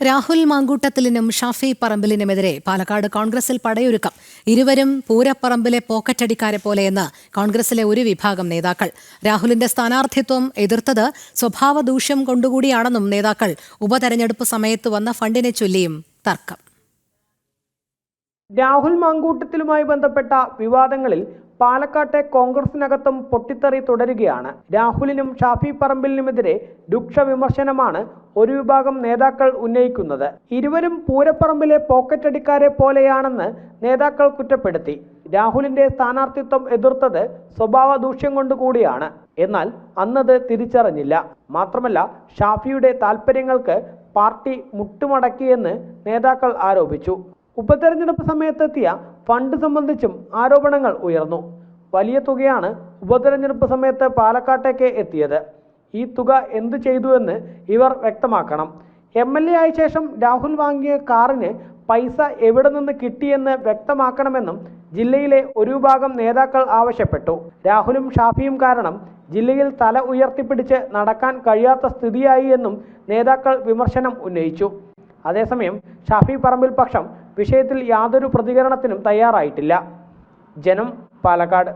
രാഹുൽ മാങ്കൂട്ടത്തിലിനും ഷാഫി പറമ്പിലിനുമെതിരെ പാലക്കാട് കോൺഗ്രസിൽ പടയൊരുക്കം. ഇരുവരും പൂരപ്പറമ്പിലെ പോക്കറ്റടിക്കാരെ പോലെയെന്ന് കോൺഗ്രസിലെ ഒരു വിഭാഗം നേതാക്കൾ. രാഹുലിന്റെ സ്ഥാനാർത്ഥിത്വം എതിർത്തത് സ്വഭാവ ദൂഷ്യം കൊണ്ടുകൂടിയാണെന്നും നേതാക്കൾ ഉപതെരഞ്ഞെടുപ്പ് സമയത്ത് വന്ന ഫണ്ടിനെ ചൊല്ലിയും തർക്കം. രാഹുൽ മാങ്കൂട്ടത്തിലുമായി ബന്ധപ്പെട്ട വിവാദങ്ങളിൽ പാലക്കാട്ടെ കോൺഗ്രസിനകത്തും പൊട്ടിത്തെറി തുടരുകയാണ്. രാഹുലിനും ഷാഫി പറമ്പിലിനുമെതിരെ രൂക്ഷ വിമർശനമാണ് ഒരു വിഭാഗം നേതാക്കൾ ഉന്നയിക്കുന്നത്. ഇരുവരും പൂരപ്പറമ്പിലെ പോക്കറ്റടിക്കാരെ പോലെയാണെന്ന് നേതാക്കൾ കുറ്റപ്പെടുത്തി. രാഹുലിന്റെ സ്ഥാനാർത്ഥിത്വം എതിർത്തത് സ്വഭാവ ദൂഷ്യം കൊണ്ടുകൂടിയാണ് എന്നാൽ അന്നത് തിരിച്ചറിഞ്ഞില്ല. മാത്രമല്ല ഷാഫിയുടെ താൽപ്പര്യങ്ങൾക്ക് പാർട്ടി മുട്ടുമടക്കിയെന്ന് നേതാക്കൾ ആരോപിച്ചു. ഉപതെരഞ്ഞെടുപ്പ് സമയത്തെത്തിയ ഫണ്ട് സംബന്ധിച്ചും ആരോപണങ്ങൾ ഉയർന്നു. വലിയ തുകയാണ് ഉപതെരഞ്ഞെടുപ്പ് സമയത്ത് പാലക്കാട്ടേക്ക് എത്തിയത്. ഈ തുക എന്തു ചെയ്തുവെന്ന് ഇവർ വ്യക്തമാക്കണം. എം എൽ എ ആയ ശേഷം രാഹുൽ വാങ്ങിയ കാറിന് പൈസ എവിടെ നിന്ന് കിട്ടിയെന്ന് വ്യക്തമാക്കണമെന്നും ജില്ലയിലെ ഒരു വിഭാഗം നേതാക്കൾ ആവശ്യപ്പെട്ടു. രാഹുലും ഷാഫിയും കാരണം ജില്ലയിൽ തല ഉയർത്തിപ്പിടിച്ച് നടക്കാൻ കഴിയാത്ത സ്ഥിതിയായി എന്നും നേതാക്കൾ വിമർശനം ഉന്നയിച്ചു. അതേസമയം ഷാഫി പറമ്പിൽ പക്ഷം വിഷയത്തിൽ യാതൊരു പ്രതികരണത്തിനും തയ്യാറായിട്ടില്ല. ജനം പാലക്കാട്.